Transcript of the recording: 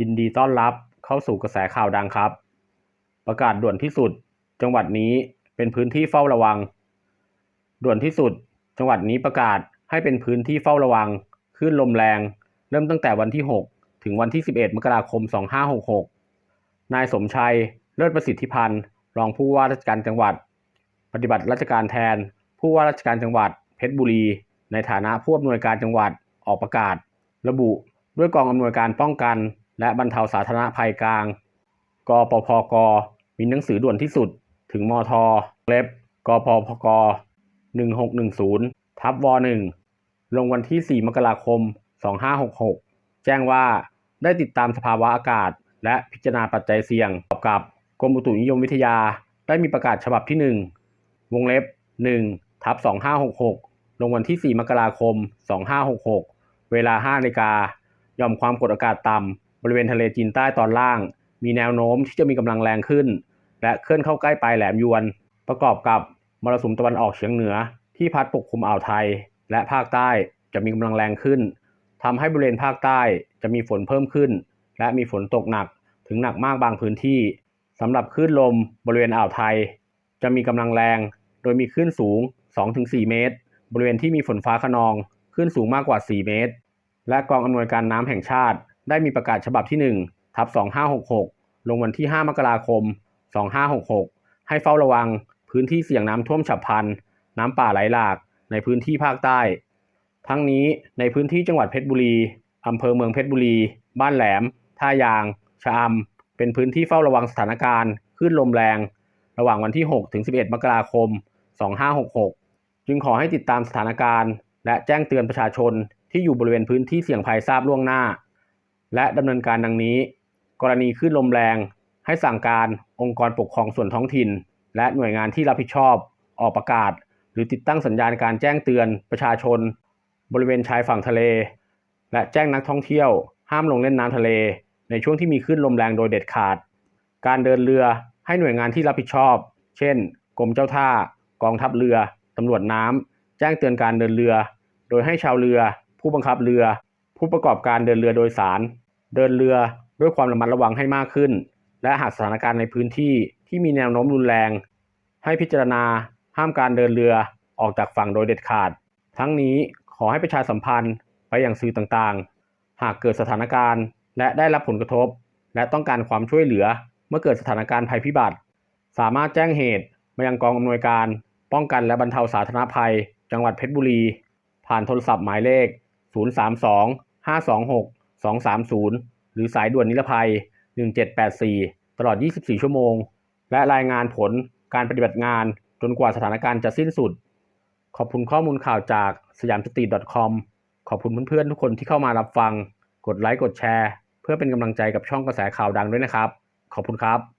ยินดีต้อนรับเข้าสู่กระแสข่าวดังครับ ประกาศด่วนที่สุด จังหวัดนี้เป็นพื้นที่เฝ้าระวัง ด่วนที่สุด จังหวัดนี้ประกาศให้เป็นพื้นที่เฝ้าระวังคลื่นลมแรง เริ่มตั้งแต่วันที่ 6 ถึงวันที่ 11 มกราคม 2566 นายสมชัย เลิศประสิทธิพันธ์ รองผู้ว่าราชการจังหวัด ปฏิบัติราชการแทน ผู้ว่าราชการจังหวัด เพชรบุรี ในฐานะผู้อำนวยการจังหวัดออกประกาศ ระบุด้วยกองอำนวยการป้องกัน และบรรเทาสาธารณภัยกลาง กปพก มีหนังสือด่วนที่สุดถึงมท เล็บกปพก 1610 ทับว1ลงวันที่ 4 มกราคม 2566 แจ้งว่าได้ติดตามสภาวะอากาศ และพิจารณาปัจจัยเสี่ยงประกอบกับกรมอุตุนิยมวิทยาได้มีประกาศฉบับที่ 1 วงเล็บ 1 ทับ 2566 ลงวันที่ 4 มกราคม 2566 เวลา5นาฬิกายอมความกดอากาศต่ำ บริเวณทะเลจีนใต้ตอนล่าง มีแนวโน้มที่จะมีกำลังแรงขึ้น และเคลื่อนเข้าใกล้ปลายแหลมยวน ประกอบกับมรสุมตะวันออกเฉียงเหนือ ที่พัดปกคลุมอ่าวไทย และภาคใต้จะมีกำลังแรงขึ้นทำให้บริเวณภาคใต้จะมีฝนเพิ่มขึ้น และมีฝนตกหนักถึงหนักมากบางพื้นที่สำหรับคลื่นลมบริเวณอ่าวไทย จะมีกำลังแรง โดยมีคลื่นสูง 2-4 เมตร บริเวณที่มีฝนฟ้าขนองคลื่นสูงมากกว่า 4 เมตร และกองอำนวยการน้ำแห่งชาติ ได้มีประกาศฉบับที่1ทับ2566 ลงวันที่ 5 มกราคม 2566 ให้เฝ้าระวังพื้นที่เสี่ยงน้ำท่วมฉับพลัน น้ำป่าไหลหลากในพื้นที่ภาคใต้ ทั้งนี้ในพื้นที่จังหวัดเพชรบุรีอำเภอเมืองเพชรบุรี บ้านแหลม ท่ายาง ชะอำเป็นพื้นที่เฝ้าระวังสถานการณ์คลื่นลมแรง ระหว่างวันที่ 6 ถึง 11 มกราคม 2566 จึงขอให้ติดตามสถานการณ์ และแจ้งเตือนประชาชนที่อยู่บริเวณพื้นที่เสี่ยงภัยทราบล่วงหน้า และดำเนินการดังนี้ กรณีคลื่นลมแรง ให้สั่งการองค์กรปกครองส่วนท้องถิ่น และหน่วยงานที่รับผิดชอบ ออกประกาศ หรือติดตั้งสัญญาณการแจ้งเตือนประชาชน บริเวณชายฝั่งทะเล และแจ้งนักท่องเที่ยว ห้ามลงเล่นน้ำทะเล ในช่วงที่มีคลื่นลมแรงโดยเด็ดขาด การเดินเรือให้หน่วยงานที่รับผิดชอบ เช่น กรมเจ้าท่า กองทัพเรือ ตำรวจน้ำ แจ้งเตือนการเดินเรือ โดยให้ชาวเรือ ผู้บังคับเรือ ผู้ประกอบการเดินเรือโดยสาร เดินเรือด้วยความระมัดระวังให้มากขึ้น และหากสถานการณ์ในพื้นที่ที่มีแนวโน้มรุนแรง ให้พิจารณาห้ามการเดินเรือออกจากฝั่งโดยเด็ดขาด ทั้งนี้ขอให้ประชาสัมพันธ์ไปยังสื่อต่างๆ หากเกิดสถานการณ์ และได้รับผลกระทบ และต้องการความช่วยเหลือเมื่อเกิดสถานการณ์ภัยพิบัติ สามารถแจ้งเหตุมายังกองอำนวยการ ป้องกันและบรรเทาสาธารณภัย จังหวัดเพชรบุรี ผ่านโทรศัพท์หมายเลข 032 526 230 หรือสายด่วนนิรภัย 1784 ตลอด 24 ชั่วโมง และรายงานผลการปฏิบัติงานจนกว่าสถานการณ์จะสิ้นสุด ขอบคุณข้อมูลข่าวจากสยามสตรีท .com ขอบคุณเพื่อนๆ ทุกคนที่เข้ามารับฟัง กดไลค์ กดแชร์ เพื่อเป็นกำลังใจกับช่องกระแสข่าวดังด้วยนะครับ ขอบคุณครับ